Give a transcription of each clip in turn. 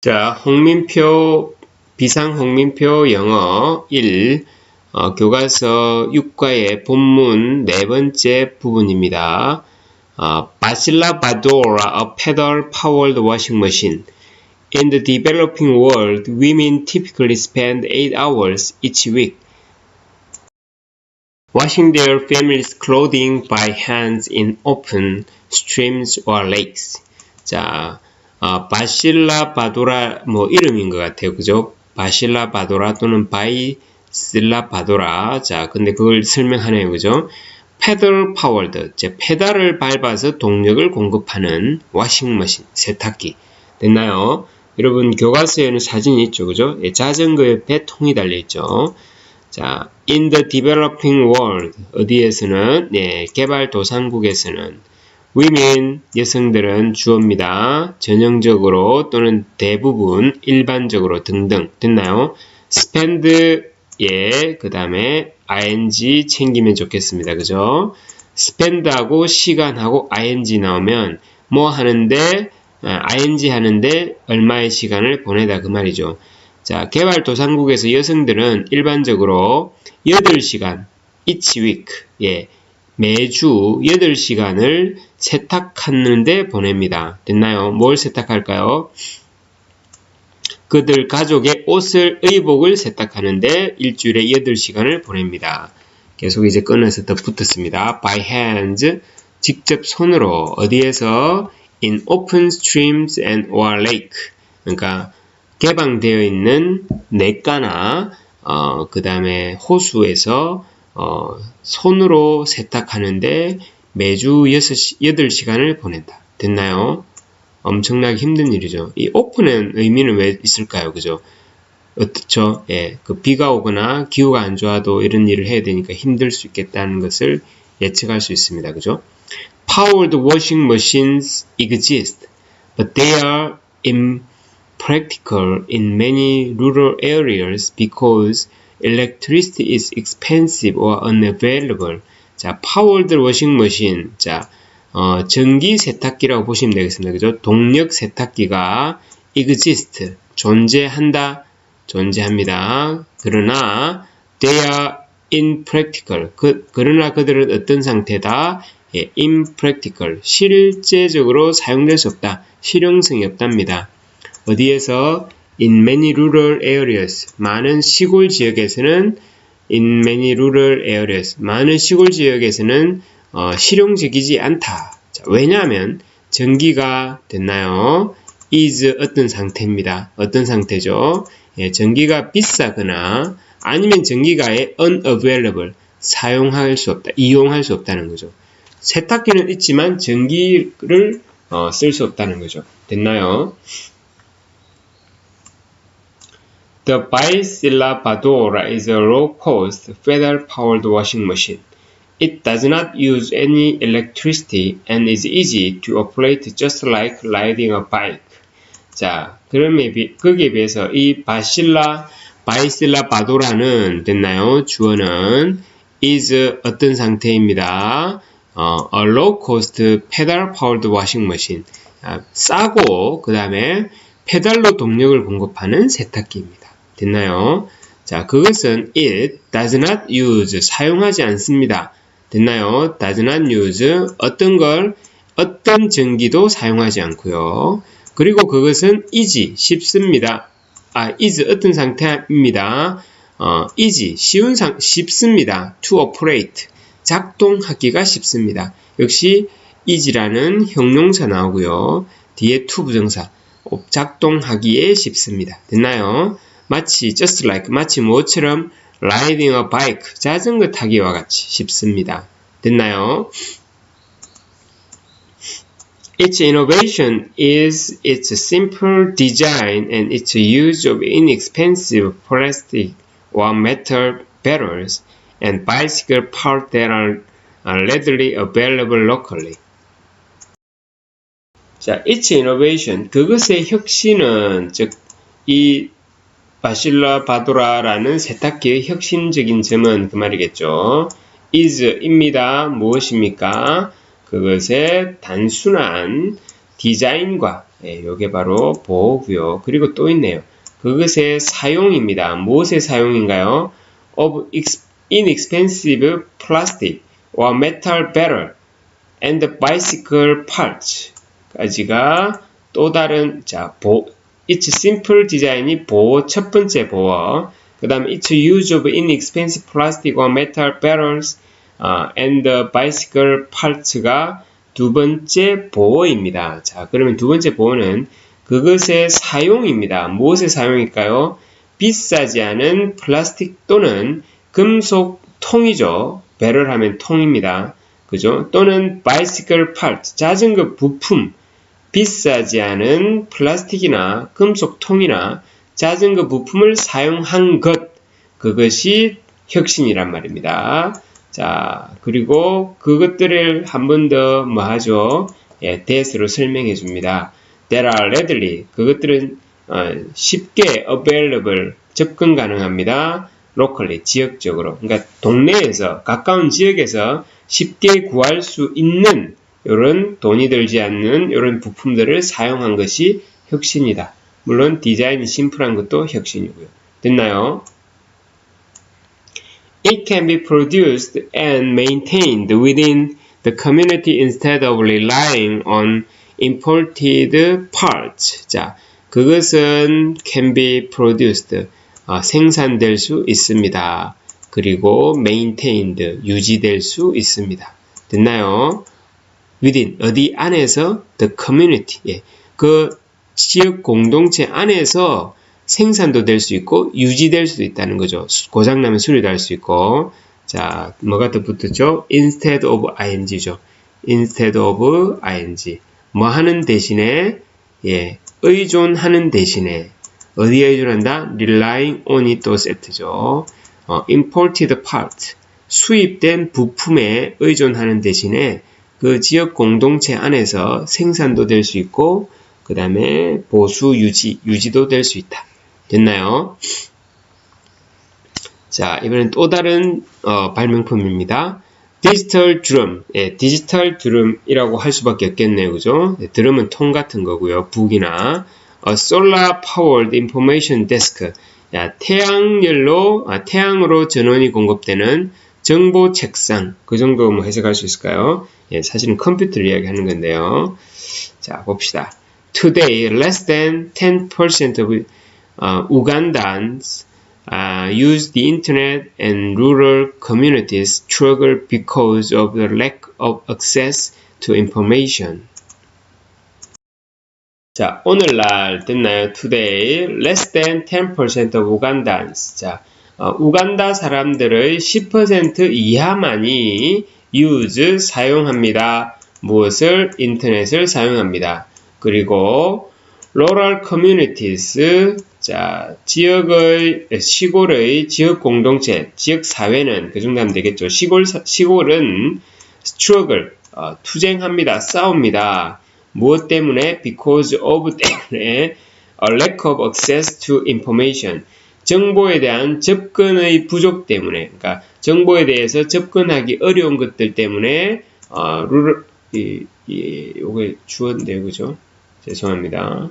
자, 홍민표, 비상 홍민표 영어 1, 어, 교과서 6과의 본문 네 번째 부분입니다. 어, Basila Badora, a pedal powered washing machine. In the developing world, women typically spend 8 hours each week washing their family's clothing by hands in open streams or lakes. 자, 어, 바실라 바도라 뭐 이름인 것 같아요. 그죠? 바실라 바도라 또는 바이실라 바도라. 자, 근데 그걸 설명하네요. 그죠? 페달 파워드, 제 페달을 밟아서 동력을 공급하는 워싱머신, 세탁기. 됐나요? 여러분 교과서에는 사진이 있죠. 그죠? 예, 자전거 옆에 통이 달려 있죠. 자, in the developing world 어디에서는 네, 개발도상국에서는 women 여성들은 주어입니다. 전형적으로 또는 대부분 일반적으로 등등 됐나요? spend 예, 그 다음에 ing 챙기면 좋겠습니다. 그죠? spend하고 시간하고 ing 나오면 뭐 하는데 ing 하는데 얼마의 시간을 보내다 그 말이죠. 자, 개발도상국에서 여성들은 일반적으로 8시간, each week, 예, 매주 8시간을 세탁하는데 보냅니다. 됐나요? 뭘 세탁할까요? 그들 가족의 옷을, 의복을 세탁하는데 일주일에 8시간을 보냅니다. 계속 이제 끊어서 더 붙었습니다. by hands, 직접 손으로, 어디에서? in open streams and or lake. 그러니까 개방되어 있는 냇가나 어, 그 다음에 호수에서 어, 손으로 세탁하는데 매주 6시, 8시간을 보낸다. 됐나요? 엄청나게 힘든 일이죠. 이 오픈의 의미는 왜 있을까요? 그죠? 어떻죠? 예, 그 비가 오거나 기후가 안 좋아도 이런 일을 해야 되니까 힘들 수 있겠다는 것을 예측할 수 있습니다. 그죠? Powered washing machines exist, but they are impractical in many rural areas because electricity is expensive or unavailable. 자, powered washing machine. 자, 어, 전기 세탁기라고 보시면 되겠습니다. 그죠? 동력 세탁기가 exist. 존재한다. 존재합니다. 그러나 they are impractical. 그, 그러나 그들은 어떤 상태다? 예, impractical. 실제적으로 사용될 수 없다. 실용성이 없답니다. 어디에서 in many rural areas 많은 시골 지역에서는 in many rural areas 많은 시골 지역에서는 어, 실용적이지 않다. 자, 왜냐하면 전기가 됐나요? is 어떤 상태입니다. 어떤 상태죠? 예, 전기가 비싸거나 아니면 전기가 unavailable 사용할 수 없다, 이용할 수 없다는 거죠. 세탁기는 있지만 전기를 어, 쓸 수 없다는 거죠. 됐나요? The Bicilla Badora is a low-cost, feather-powered washing machine. It does not use any electricity and is easy to operate just like riding a bike. 자, 그럼에 비, 거기에 비해서 이 바실라, 바이실라 바도라는 됐나요? 주어는 is 어떤 상태입니다. 어, a low-cost pedal-powered washing machine. 아, 싸고 그 다음에 페달로 동력을 공급하는 세탁기입니다. 됐나요? 자, 그것은 it does not use 사용하지 않습니다. 됐나요? does not use 어떤 걸 어떤 전기도 사용하지 않고요. 그리고 그것은 is 쉽습니다. 아, is 어떤 상태입니다. 어, is 쉬운 상 쉽습니다. to operate 작동하기가 쉽습니다. 역시 is라는 형용사 나오고요. 뒤에 to 부정사 작동하기에 쉽습니다. 됐나요? 마치 just like 마치 뭐처럼 riding a bike 자전거 타기와 같이 쉽습니다. 됐나요? Its innovation is its simple design and its use of inexpensive plastic or metal barrels and bicycle parts that are readily available locally. 자, its innovation, 그것의 혁신은, 즉, 이 바실라 바도라라는 세탁기의 혁신적인 점은 그 말이겠죠. is입니다. 무엇입니까? 그것의 단순한 디자인과 예, 요게 바로 보호구요. 그리고 또 있네요. 그것의 사용입니다. 무엇의 사용인가요? of inexpensive plastic or metal barrel and bicycle parts 까지가 또 다른 자 보, it's simple design이 보호 첫 번째 보호 그 다음에 it's use of inexpensive plastic or metal barrels uh, and bicycle parts가 두 번째 보호입니다. 자 그러면 두 번째 보호는 그것의 사용입니다. 무엇의 사용일까요? 비싸지 않은 플라스틱 또는 금속 통이죠. 배럴 하면 통입니다. 그죠? 또는 bicycle part, 자전거 부품, 비싸지 않은 플라스틱이나 금속 통이나 자전거 부품을 사용한 것, 그것이 혁신이란 말입니다. 자, 그리고 그것들을 한 번 더 뭐 하죠? 예, 대스로 설명해 줍니다. That are readily, 그것들은 어, 쉽게 available, 접근 가능합니다. locally, 지역적으로. 그러니까 동네에서, 가까운 지역에서 쉽게 구할 수 있는 이런 돈이 들지 않는 이런 부품들을 사용한 것이 혁신이다. 물론 디자인이 심플한 것도 혁신이고요. 됐나요? It can be produced and maintained within the community instead of relying on imported parts. 자, 그것은 can be produced. 어, 생산될 수 있습니다. 그리고 maintained. 유지될 수 있습니다. 됐나요? Within. 어디 안에서 the community. 예. 그 지역 공동체 안에서 생산도 될 수 있고 유지될 수도 있다는 거죠. 고장나면 수리도 할 수 있고 자 뭐가 더 붙었죠? instead of ing죠. instead of ing 뭐 하는 대신에 예 의존하는 대신에 어디에 의존한다? relying on이 또 세트죠. 어, imported part 수입된 부품에 의존하는 대신에 그 지역 공동체 안에서 생산도 될 수 있고 그 다음에 보수 유지 유지도 될 수 있다. 됐나요? 자, 이번엔 또 다른 어, 발명품입니다. 디지털 드럼, 예, 디지털 드럼이라고 할 수밖에 없겠네요, 그죠? 네, 드럼은 통 같은 거고요, 북이나 어, Solar Powered Information Desk, 야, 태양열로 아, 태양으로 전원이 공급되는 정보 책상, 그 정도 뭐 해석할 수 있을까요? 예, 사실은 컴퓨터를 이야기하는 건데요. 자, 봅시다. Today, less than 10% of uh, Ugandans uh, use the internet and rural communities struggle because of the lack of access to information. 자, 오늘날 됐나요? Today, less than 10% of Ugandans. 자, 어, 우간다 사람들의 10% 이하만이 use 사용합니다. 무엇을? 인터넷을 사용합니다. 그리고 rural communities 자, 지역의, 시골의 지역 공동체, 지역 사회는 그 정도 하면 되겠죠. 시골, 시골은 struggle, 어, 투쟁합니다. 싸웁니다. 무엇 때문에? because of 때문에 a lack of access to information. 정보에 대한 접근의 부족 때문에, 그러니까 정보에 대해서 접근하기 어려운 것들 때문에, 어, 루럴, 이, 이, 요게 주어인데요, 그죠? 죄송합니다.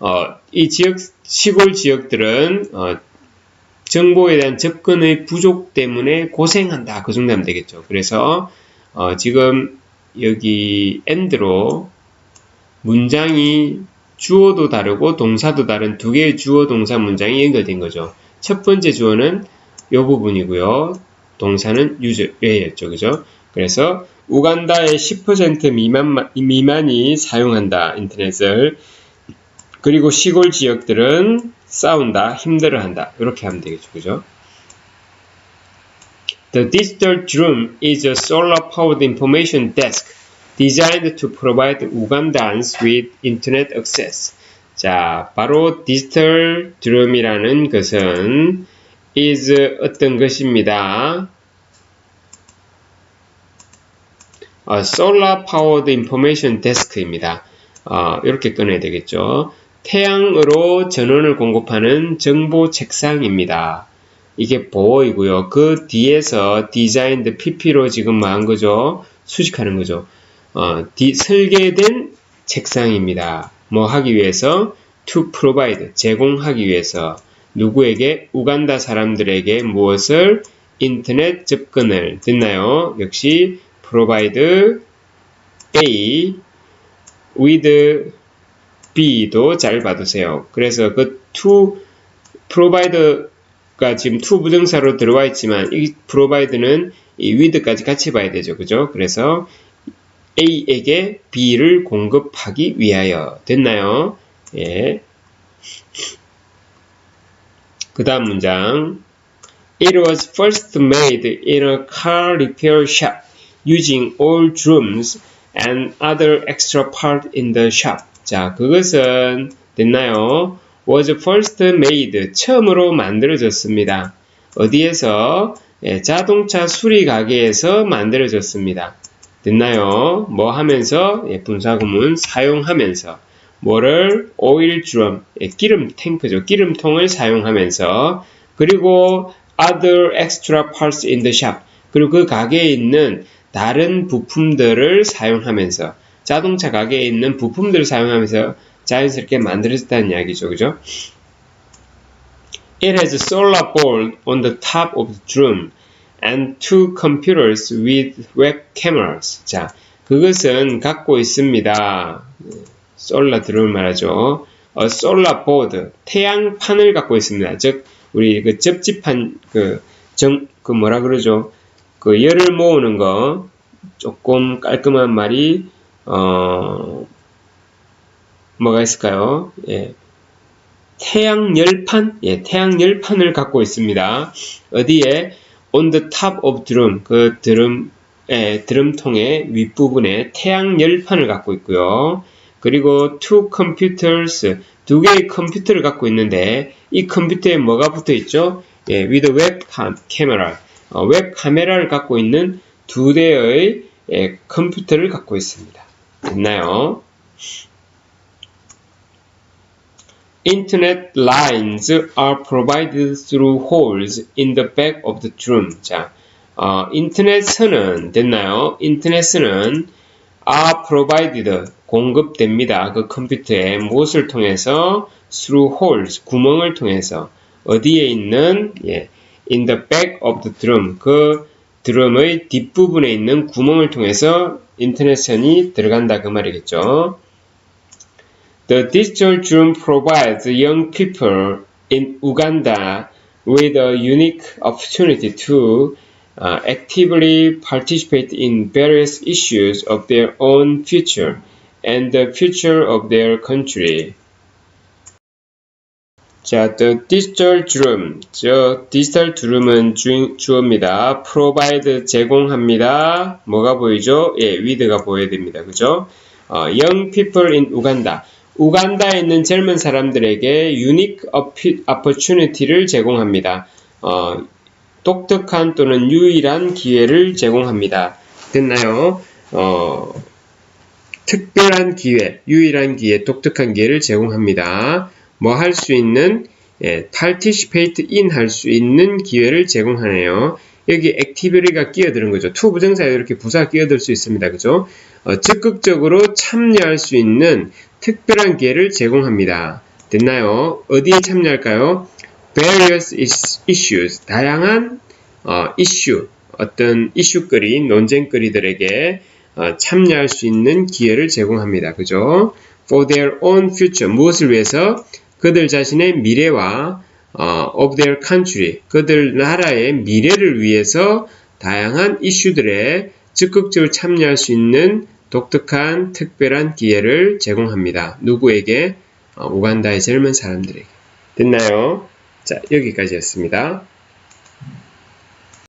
어, 이 지역, 시골 지역들은, 어, 정보에 대한 접근의 부족 때문에 고생한다. 그 정도 하면 되겠죠. 그래서, 어, 지금 여기 end로 문장이 주어도 다르고 동사도 다른 두 개의 주어 동사 문장이 연결된 거죠. 첫 번째 주어는 이 부분이고요. 동사는 유저였죠. 그죠? 그래서 우간다의 10% 미만, 미만이 사용한다. 인터넷을. 그리고 시골 지역들은 싸운다, 힘들어한다. 이렇게 하면 되겠죠. 그죠? The digital drum is a solar-powered information desk designed to provide Ugandans with internet access. 자, 바로 디지털 드럼이라는 것은 is 어떤 것입니다. 어, solar powered information desk입니다. 어, 이렇게 꺼내야 되겠죠. 태양으로 전원을 공급하는 정보 책상입니다. 이게 보호이고요. 그 뒤에서 디자인드 PP로 지금 뭐한 거죠? 수식하는 거죠. 어, 디, 설계된 책상입니다. 뭐 하기 위해서 to provide 제공하기 위해서 누구에게 우간다 사람들에게 무엇을 인터넷 접근을 됐나요? 역시 provide A with B도 잘 받으세요. 그래서 그 to provide가 지금 to 부정사로 들어와 있지만 이 provide는 이 with까지 같이 봐야 되죠. 그죠? 그래서 A에게 B를 공급하기 위하여 됐나요? 예. 그 다음 문장 It was first made in a car repair shop using old drums and other extra part in the shop. 자, 그것은 됐나요? was first made 처음으로 만들어졌습니다. 어디에서? 예, 자동차 수리 가게에서 만들어졌습니다. 됐나요? 뭐 하면서? 예, 분사구문 사용하면서 뭐를 오일 드럼, 예, 기름 탱크죠. 기름통을 사용하면서 그리고 other extra parts in the shop 그리고 그 가게에 있는 다른 부품들을 사용하면서 자동차 가게에 있는 부품들을 사용하면서 자연스럽게 만들어졌다는 이야기죠. 그죠? It has a solar board on the top of the drum and two computers with web cameras. 자, 그것은 갖고 있습니다. 솔라 드럼 말하죠. 어, 솔라 보드, 태양판을 갖고 있습니다. 즉, 우리 그 접지판, 그, 정, 그 뭐라 그러죠? 그 열을 모으는 거, 조금 깔끔한 말이, 어, 뭐가 있을까요? 예. 태양열판? 예, 태양열판을 갖고 있습니다. 어디에? On the top of drum, 그 드럼, 예, 드럼통의 윗부분에 태양 열판을 갖고 있고요. 그리고 two computers, 두 개의 컴퓨터를 갖고 있는데 이 컴퓨터에 뭐가 붙어 있죠? 예, with web camera, 어, 웹 카메라를 갖고 있는 두 대의 예, 컴퓨터를 갖고 있습니다. 됐나요? Internet lines are provided through holes in the back of the drum. 자, 어, 인터넷선은 됐나요? 인터넷선은 are provided 공급됩니다. 그 컴퓨터에 무엇을 통해서 through holes 구멍을 통해서 어디에 있는 예, in the back of the drum 그 드럼의 뒷부분에 있는 구멍을 통해서 인터넷선이 들어간다 그 말이겠죠. The digital drum provides young people in Uganda with a unique opportunity to uh, actively participate in various issues of their own future and the future of their country. 자, the digital drum. 저 디지털 드럼은 주, 주어입니다. provide 제공합니다. 뭐가 보이죠? 예, with가 보여야 됩니다. 그죠? 어, young people in Uganda. 우간다에 있는 젊은 사람들에게 unique opportunity를 제공합니다. 어, 독특한 또는 유일한 기회를 제공합니다. 됐나요? 어, 특별한 기회, 유일한 기회, 독특한 기회를 제공합니다. 뭐 할 수 있는 예, participate in 할 수 있는 기회를 제공하네요. 여기 activity가 끼어드는 거죠. to 부정사에 이렇게 부사가 끼어들 수 있습니다. 그죠? 어, 적극적으로 참여할 수 있는 특별한 기회를 제공합니다. 됐나요? 어디에 참여할까요? various issues, 다양한 어, 이슈, 어떤 이슈거리, 논쟁거리들에게 어, 참여할 수 있는 기회를 제공합니다. 그죠? for their own future, 무엇을 위해서? 그들 자신의 미래와 어, of their country, 그들 나라의 미래를 위해서 다양한 이슈들에 적극적으로 참여할 수 있는 독특한 특별한 기회를 제공합니다. 누구에게? 어, 우간다의 젊은 사람들에게. 됐나요? 자, 여기까지였습니다.